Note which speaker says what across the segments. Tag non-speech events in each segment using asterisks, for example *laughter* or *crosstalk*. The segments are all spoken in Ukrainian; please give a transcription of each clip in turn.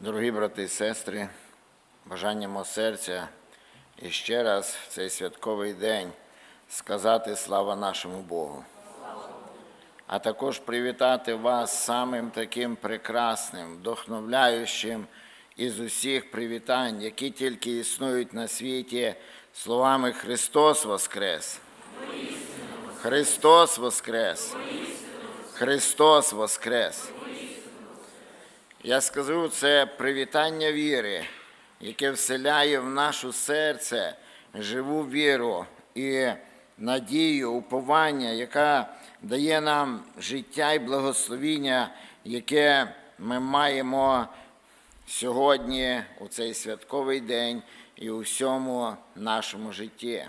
Speaker 1: Дорогі брати і сестри, бажання мого серця і ще раз в цей святковий день сказати слава нашому Богу. А також привітати вас самим таким прекрасним, вдохновляючим із усіх привітань, які тільки існують на світі, словами Христос Воскрес! Христос Воскрес! Христос Воскрес! Я скажу, це привітання віри, яке вселяє в наше серце живу віру і надію, уповання, яка дає нам життя і благословіння, яке ми маємо сьогодні, у цей святковий день і у всьому нашому житті.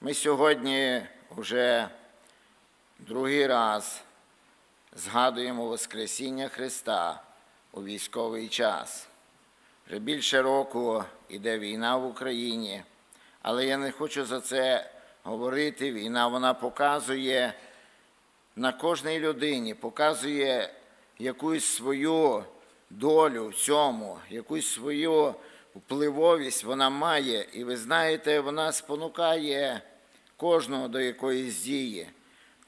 Speaker 1: Ми сьогодні вже другий раз згадуємо Воскресіння Христа у військовий час. Вже більше року йде війна в Україні, але я не хочу за це говорити. Війна вона показує на кожній людині, показує якусь свою долю в цьому, якусь свою впливовість вона має. І ви знаєте, вона спонукає кожного до якоїсь дії.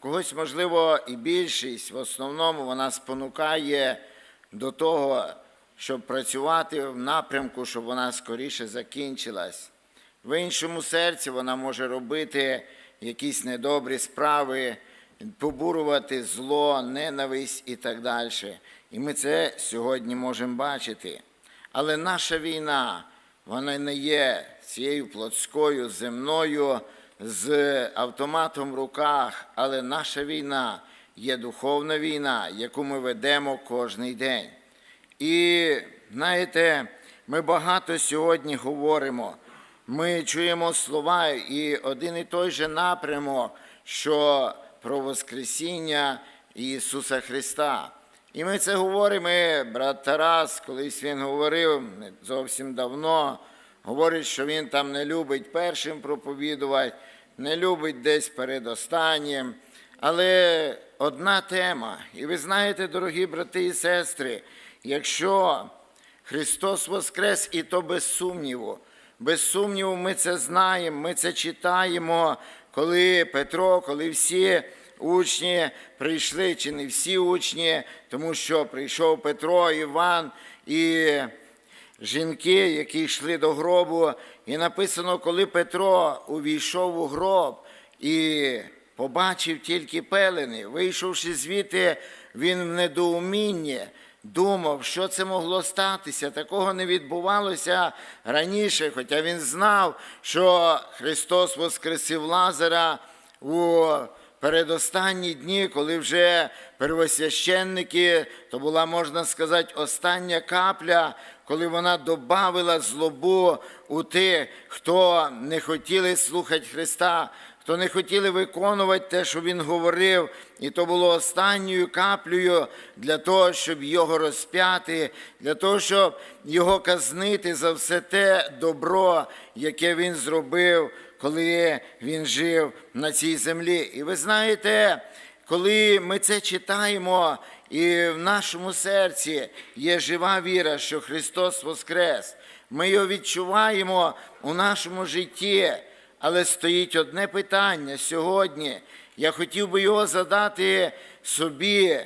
Speaker 1: Когось, можливо, і більшість, в основному вона спонукає до того, щоб працювати в напрямку, щоб вона скоріше закінчилась. В іншому серці вона може робити якісь недобрі справи, побурувати зло, ненависть і так далі. І ми це сьогодні можемо бачити. Але наша війна, вона не є цією плотською, земною, з автоматом в руках, але наша війна є духовна війна, яку ми ведемо кожний день. І знаєте, ми багато сьогодні говоримо. Ми чуємо слова і один і той же напрямок, що про Воскресіння Ісуса Христа. І ми це говоримо, брат Тарас, колись він говорив зовсім давно, говорить, що він там не любить першим проповідувати, не любить десь перед останнім. Але одна тема, і ви знаєте, дорогі брати і сестри, якщо Христос Воскрес, і то без сумніву, без сумніву, ми це знаємо, ми це читаємо, коли Петро, коли всі учні прийшли, чи не всі учні, тому що прийшов Петро, Іван і жінки, які йшли до гробу, і написано, коли Петро увійшов у гроб і побачив тільки пелени, вийшовши звідти, він в недоумінні думав, що це могло статися. Такого не відбувалося раніше, хоча він знав, що Христос воскресив Лазара у передостанні дні, коли вже первосвященники, то була, можна сказати, остання капля, коли вона добавила злобу у тих, хто не хотіли слухати Христа, хто не хотіли виконувати те, що Він говорив, і то було останньою каплею для того, щоб його розп'яти, для того, щоб його казнити за все те добро, яке він зробив, коли він жив на цій землі. І ви знаєте, коли ми це читаємо, і в нашому серці є жива віра, що Христос Воскрес, ми його відчуваємо у нашому житті. Але стоїть одне питання сьогодні. Я хотів би його задати собі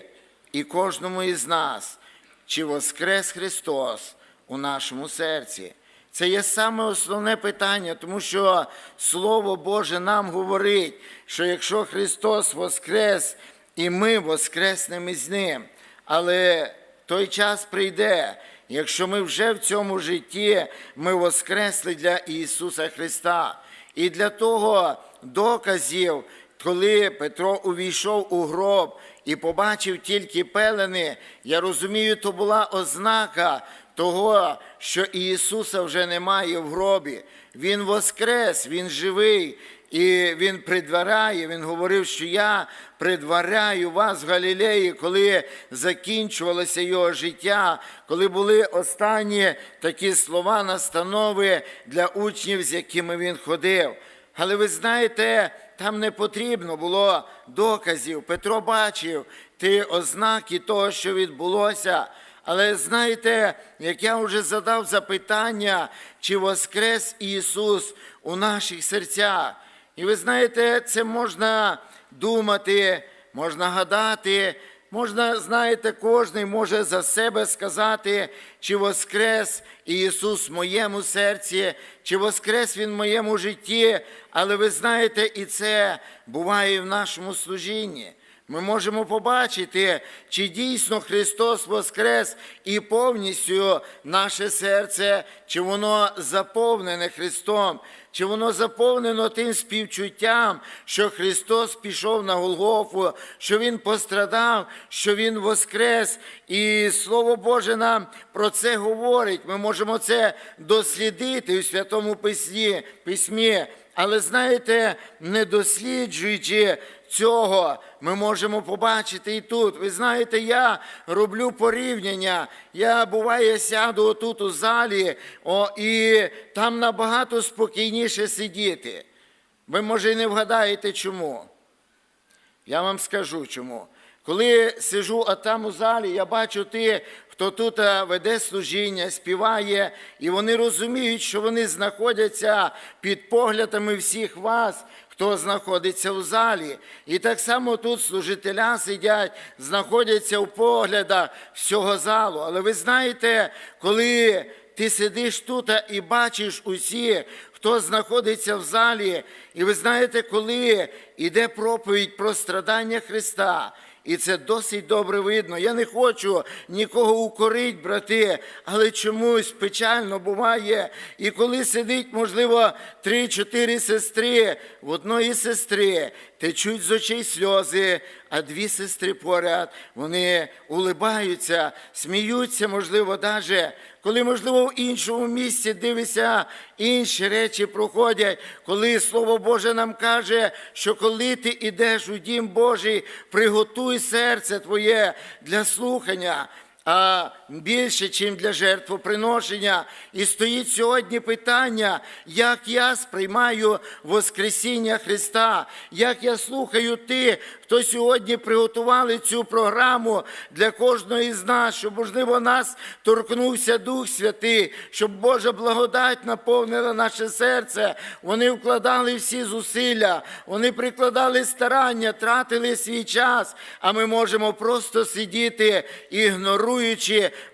Speaker 1: і кожному із нас. Чи Воскрес Христос у нашому серці? Це є саме основне питання, тому що Слово Боже нам говорить, що якщо Христос Воскрес, і ми воскреснемо з Ним, але той час прийде, якщо ми вже в цьому житті ми воскресли для Ісуса Христа. І для того доказів, коли Петро увійшов у гроб і побачив тільки пелени, я розумію, то була ознака того, що Ісуса вже немає в гробі. Він воскрес, Він живий. І він предваряє, він говорив, що я предваряю вас в Галілеї, коли закінчувалося його життя, коли були останні такі слова, настанови для учнів, з якими він ходив. Але ви знаєте, там не потрібно було доказів. Петро бачив ті ознаки того, що відбулося. Але знаєте, як я вже задав запитання, чи воскрес Ісус у наших серцях. І ви знаєте, це можна думати, можна гадати, можна, знаєте, кожен може за себе сказати, чи воскрес Ісус в моєму серці, чи воскрес Він в моєму житті. Але ви знаєте, і це буває в нашому служінні. Ми можемо побачити, чи дійсно Христос воскрес і повністю наше серце, чи воно заповнене Христом, чи воно заповнено тим співчуттям, що Христос пішов на Голгофу, що Він пострадав, що Він воскрес. І Слово Боже нам про це говорить. Ми можемо це дослідити у Святому Письмі. письмі. Але знаєте, не досліджуючи цього, ми можемо побачити і тут. Ви знаєте, я роблю порівняння. Я буває сяду отут у залі, о, і там набагато спокійніше сидіти. Ви, може, і не вгадаєте чому. Я вам скажу чому. Коли сижу а там у залі, я бачу тих, хто тут е, веде служіння, співає, і вони розуміють, що вони знаходяться під поглядами всіх вас, хто знаходиться в залі. І так само тут служителя сидять, знаходяться у поглядах всього залу. Але ви знаєте, коли ти сидиш тут і бачиш усі, хто знаходиться в залі, і ви знаєте, коли йде проповідь про страдання Христа. І це досить добре видно. Я не хочу нікого укорить, брати, але чомусь печально буває. І коли сидить, можливо, три-чотири сестри, в одної сестри течуть з очей сльози, а дві сестри поряд, вони улибаються, сміються, можливо, навіть. Коли, можливо, в іншому місці дивишся, інші речі проходять, коли Слово Боже нам каже, що коли ти йдеш у дім Божий, приготуй серце твоє для слухання. А більше, ніж для жертвоприношення. І стоїть сьогодні питання, як я сприймаю Воскресіння Христа, як я слухаю тих, хто сьогодні приготували цю програму для кожного із нас, щоб, можливо, нас торкнувся Дух Святий, щоб Божа благодать наповнила наше серце. Вони вкладали всі зусилля, вони прикладали старання, тратили свій час, а ми можемо просто сидіти, ігноруючи,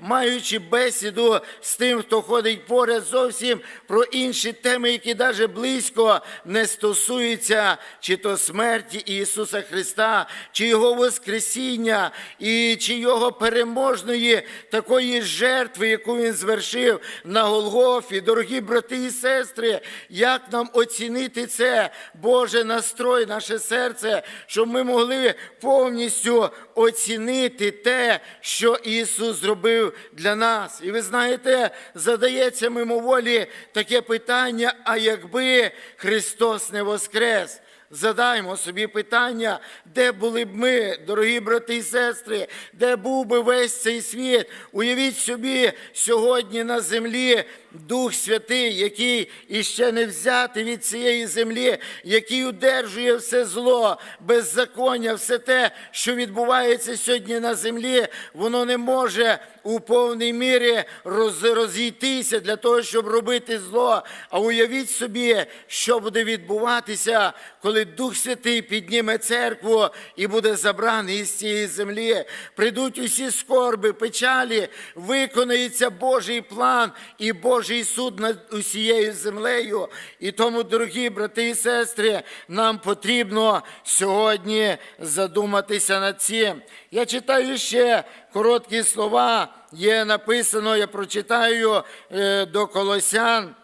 Speaker 1: маючи бесіду з тим, хто ходить поряд зовсім про інші теми, які навіть близько не стосуються чи то смерті Ісуса Христа, чи Його Воскресіння, і чи Його переможної такої жертви, яку Він звершив на Голгофі. Дорогі брати і сестри, як нам оцінити це, Боже настрой, наше серце, щоб ми могли повністю оцінити те, що Ісус зробив для нас. І ви знаєте, задається мимоволі таке питання: а якби Христос не воскрес? Задаймо собі питання, де були б ми, дорогі брати і сестри, де був би весь цей світ. Уявіть собі, сьогодні на землі Дух Святий, який іще не взятий від цієї землі, який удержує все зло, беззаконня, все те, що відбувається сьогодні на землі, воно не може у повній мірі роз, розійтися для того, щоб робити зло. А уявіть собі, що буде відбуватися, коли Дух Святий підніме церкву і буде забраний із цієї землі. Прийдуть усі скорби, печалі, виконається Божий план і Божий суд над усією землею. І тому, дорогі брати і сестри, нам потрібно сьогодні задуматися над цим. Я читаю ще короткі слова. Є написано, я прочитаю е, до Колосян.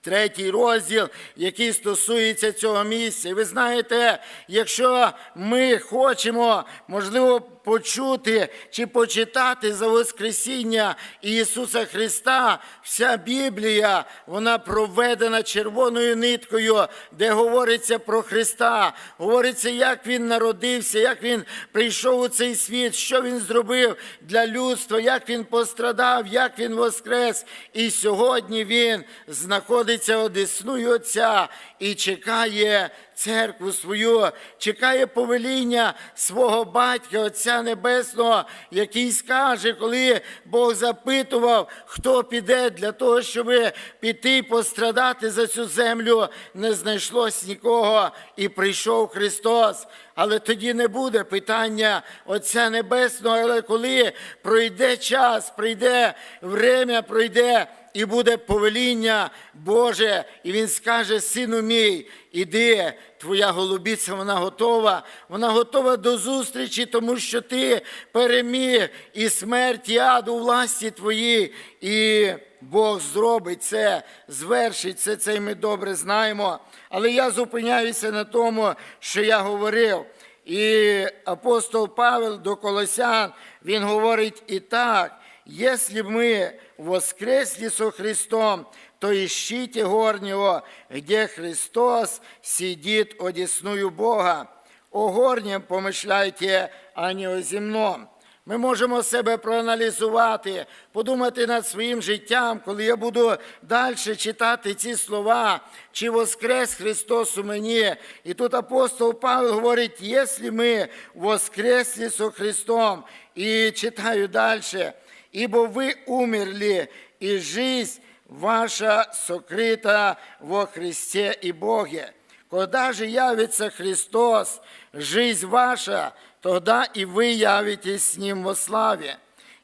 Speaker 1: Третій розділ, який стосується цього місця. Ви знаєте, якщо ми хочемо, можливо, почути чи почитати за Воскресіння Ісуса Христа, вся Біблія, вона проведена червоною ниткою, де говориться про Христа, говориться, як Він народився, як Він прийшов у цей світ, що Він зробив для людства, як Він пострадав, як Він воскрес. І сьогодні Він знаходиться одесною Отця і чекає церкву свою, чекає повеління свого батька, Отця Небесного, який скаже, коли Бог запитував, хто піде для того, щоб піти пострадати за цю землю, не знайшлось нікого, і прийшов Христос. Але тоді не буде питання Отця Небесного, але коли пройде час, прийде время, пройде і буде повеління Боже, і Він скаже, сину мій, іди, твоя голубіця, вона готова, вона готова до зустрічі, тому що ти переміг і смерть, і ад у власті твоїй, і Бог зробить це, звершить це, це ми добре знаємо. Але я зупиняюся на тому, що я говорив. І апостол Павел до Колосян, він говорить і так, если мы воскресли со Христом, то ищите горнего, где Христос сидит одесную Бога. О горнем помишляйте, а не о земном. Ми можемо себе проаналізувати, подумати над своїм життям, коли я буду далі читати ці слова, чи воскрес Христос у мені. І тут апостол Павел говорить, якщо ми воскресли со Христом, і читаю далі, ибо ви умерли, і жизнь ваша сокрита во Христе и Боге. Когда же явится Христос, жизнь ваша, тогда и вы явитесь с Ним во славе.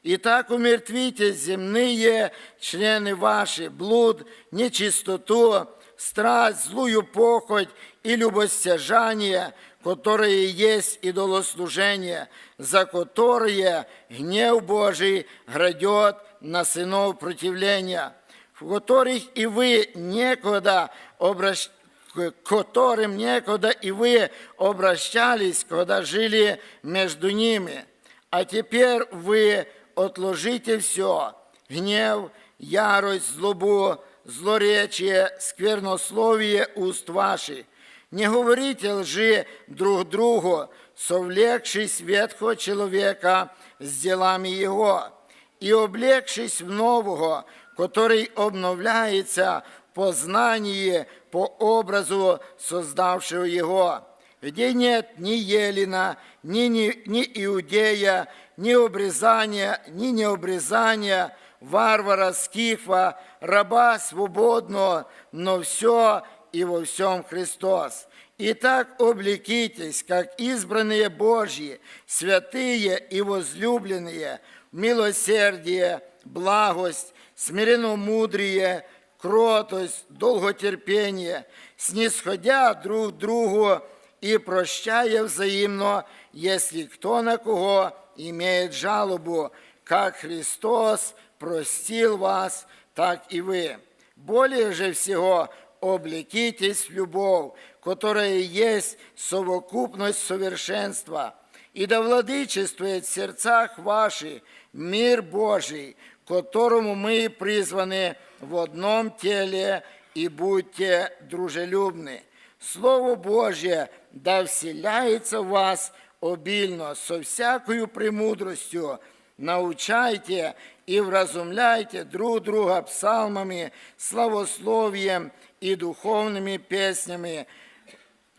Speaker 1: Итак, умертвите земные члены ваши, блуд, нечистоту, страсть, злую похоть и любостяжание, которые есть идолослужение, за которые гнев Божий грядет на сынов противления, в которых и вы некогда обращ к которым некогда и вы обращались, когда жили между ними. А теперь вы отложите все, гнев, ярость, злобу, злоречие, сквернословие уст ваших. не говорите лжи друг другу, совлекшись ветхого человека с делами его, и облегшись в нового, который обновляется в познании по образу создавшего его, где нет ни Елена, ни, ни, ни Иудея, ни обрезания, ни необрезания, варвара, скифа, раба свободного, но все и во всем Христос. Итак, облекитесь, как избранные Божьи, святые и возлюбленные, в милосердие, благость, смиренномудрие, кротость, долготерпение, снисходя друг другу и прощая взаимно, если кто на кого имеет жалобу, как Христос простил вас, так и вы. Более же всего облекитесь в любовь, которая есть совокупность совершенства, и да владычествует в сердцах ваших мир Божий, к которому мы призваны в одном теле, и будьте дружелюбны. Слово Божье да вселяется в вас обильно, со всякою премудростью, научайте и вразумляйте друг друга псалмами, славословием и духовными песнями,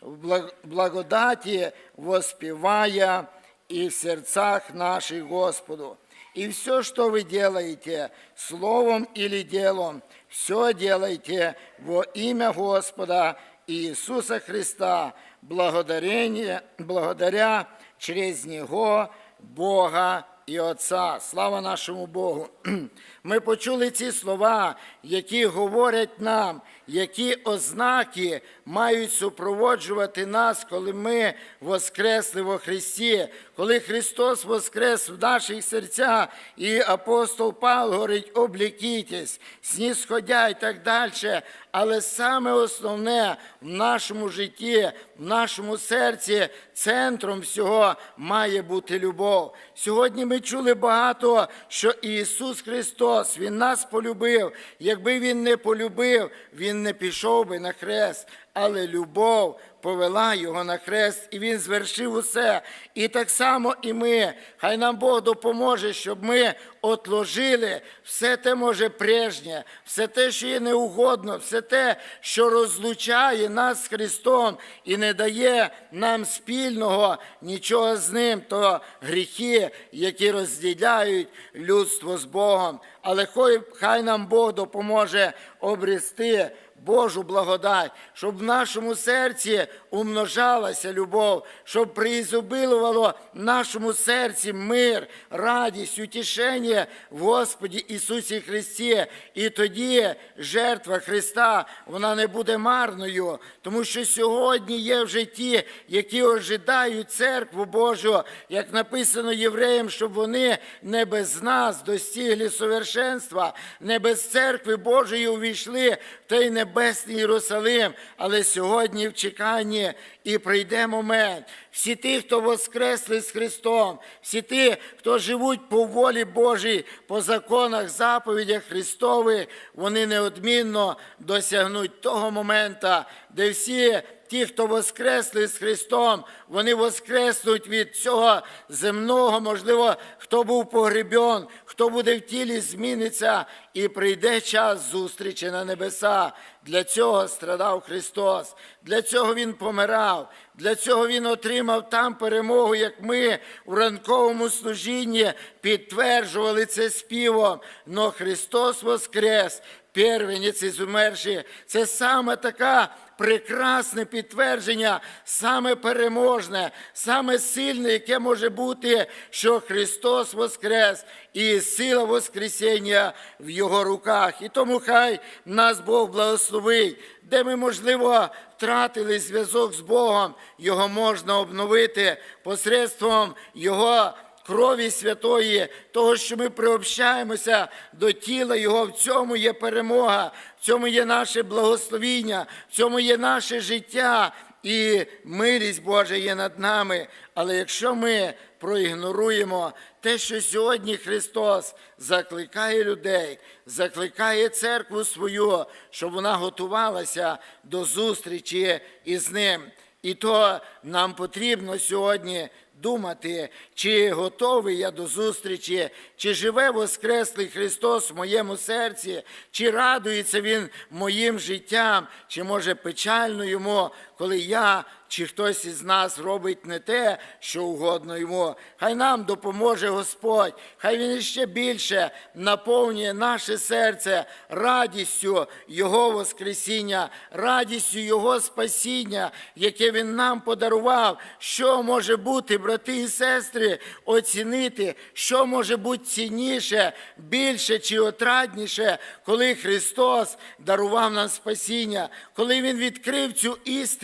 Speaker 1: в благ- благодати воспевая и в сердцах наших Господу. И все, что вы делаете, словом или делом, все делайте во имя Господа Иисуса Христа, благодаря через Него Бога і Отця. Слава нашому Богу. *clears throat* Ми почули ці слова, які говорять нам, які ознаки мають супроводжувати нас, коли ми воскресли во Христі, коли Христос воскрес в наших серцях, і апостол Павло говорить, облікітесь, снісходя і так далі. Але саме основне в нашому житті, в нашому серці, центром всього має бути любов. Сьогодні ми чули багато, що Ісус Христос, Він нас полюбив. Якби Він не полюбив, Він не пішов би на хрест. Але любов повела його на хрест, і він звершив усе. І так само і ми. Хай нам Бог допоможе, щоб ми отложили все те, може, прежнє, все те, що є неугодно, все те, що розлучає нас з Христом і не дає нам спільного нічого з ним, то гріхи, які розділяють людство з Богом. Але хай, нам Бог допоможе обрести Божу благодать, щоб в нашому серці умножалася любов, щоб приізобилувало в нашому серці мир, радість, утішення в Господі Ісусі Христі. І тоді жертва Христа вона не буде марною, тому що сьогодні є вже ті, які ожидають церкву Божу, як написано євреям, щоб вони не без нас достигли совершенства, не без церкви Божої увійшли в той небесний Єрусалим, але сьогодні в чеканні і прийде момент. Всі ті, хто воскресли з Христом, всі ті, хто живуть по волі Божій, по законах, заповідях Христових, вони неодмінно досягнуть того момента, де всі ті, хто воскресли з Христом, вони воскреснуть від цього земного, можливо, хто був погребен, хто буде в тілі, зміниться, і прийде час зустрічі на небеса. Для цього страдав Христос, для цього Він помирав, для цього Він отримав там перемогу, як ми у ранковому служінні підтверджували це співом. Но Христос воскрес, первенець із умерших. Це саме така прекрасне підтвердження, саме переможне, саме сильне, яке може бути, що Христос воскрес і сила Воскресіння в Його руках. І тому хай нас Бог благословить, де ми, можливо, втратили зв'язок з Богом, його можна обновити посредством Його крові святої, того, що ми приобщаємося до тіла Його, в цьому є перемога, в цьому є наше благословіння, в цьому є наше життя. І милість Божа є над нами. Але якщо ми проігноруємо те, що сьогодні Христос закликає людей, закликає церкву свою, щоб вона готувалася до зустрічі із ним. І то нам потрібно сьогодні думати, чи готовий я до зустрічі, чи живе Воскреслий Христос в моєму серці, чи радується Він моїм життям, чи може печально йому, коли я чи хтось із нас робить не те, що угодно йому. Хай нам допоможе Господь, хай Він іще більше наповнює наше серце радістю Його Воскресіння, радістю Його спасіння, яке Він нам подарував. Що може бути, брати і сестри, оцінити, що може бути цінніше, більше чи отрадніше, коли Христос дарував нам спасіння, коли Він відкрив цю істину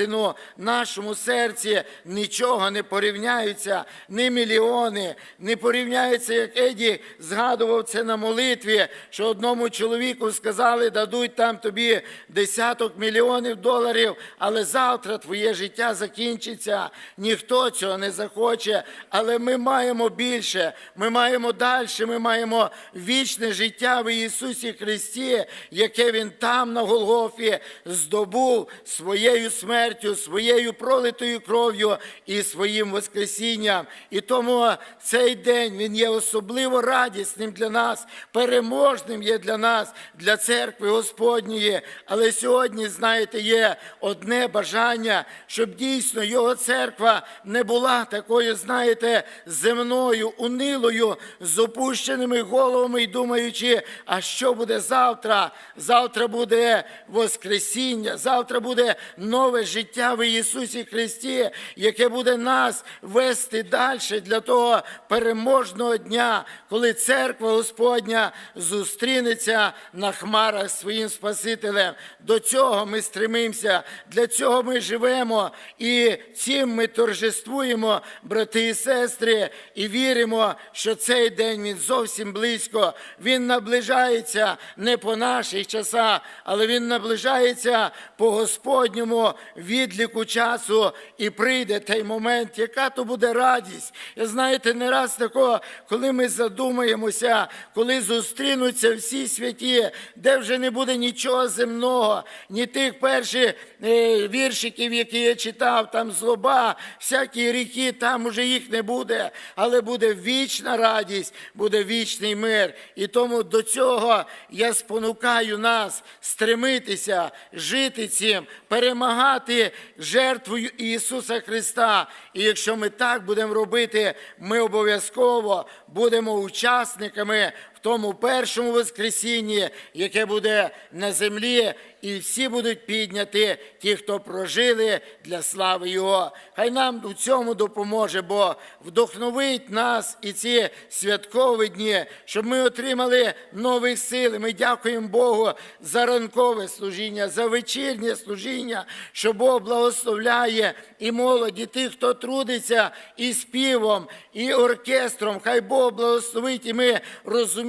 Speaker 1: нашому серці, нічого не порівняються, ні мільйони, не порівняються, як Еді згадував це на молитві, що одному чоловіку сказали, дадуть там тобі десяток мільйонів доларів, але завтра твоє життя закінчиться. Ніхто цього не захоче, але ми маємо більше, ми маємо далі, ми маємо вічне життя в Ісусі Христі, яке Він там на Голгофі здобув своєю смертю, своєю пролитою кров'ю і своїм Воскресінням. І тому цей день він є особливо радісним для нас, переможним є для нас, для церкви Господньої. Але сьогодні, знаєте, є одне бажання, щоб дійсно його церква не була такою, знаєте, земною, унилою, з опущеними головами і думаючи, а що буде завтра? Завтра буде Воскресіння, завтра буде нове життя в Ісусі Христі, яке буде нас вести далі для того переможного дня, коли церква Господня зустрінеться на хмарах своїм Спасителем. До цього ми стремимося, для цього ми живемо і цим ми торжествуємо, брати і сестри, і віримо, що цей день він зовсім близько. Він наближається не по наших часах, але він наближається по Господньому відліку часу. і прийде той момент, яка то буде радість. І знаєте, не раз такого, коли ми задумаємося, коли зустрінуться всі святі, де вже не буде нічого земного, ні тих перших е, віршиків, які я читав, там злоба, всякі ріки, там уже їх не буде, але буде вічна радість, буде вічний мир. І тому до цього я спонукаю нас стремитися, жити цим, перемагати жертвою Ісуса Христа. І якщо ми так будемо робити, ми обов'язково будемо учасниками тому першому Воскресінні, яке буде на землі, і всі будуть підняті, ті, хто прожили для слави Його. Хай нам у цьому допоможе, бо вдохновить нас і ці святкові дні, щоб ми отримали нових сил. Ми дякуємо Богу за ранкове служіння, за вечірнє служіння, що Бог благословляє і молоді, тих, хто трудиться і співом, і оркестром. Хай Бог благословить, і ми розуміємо,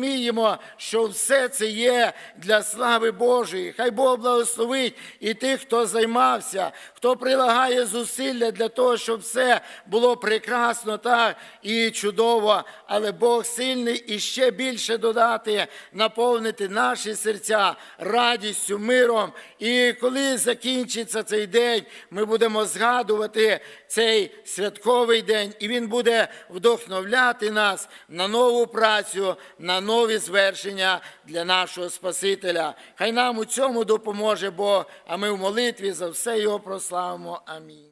Speaker 1: що все це є для слави Божої. Хай Бог благословить і тих, хто займався, хто прилагає зусилля для того, щоб все було прекрасно так і чудово. Але Бог сильний і ще більше додати, наповнити наші серця радістю, миром. І коли закінчиться цей день, ми будемо згадувати цей святковий день, і він буде вдохновляти нас на нову працю, на нові звершення для нашого Спасителя. Хай нам у цьому допоможе Бог, а ми в молитві за все його прославимо. Амінь.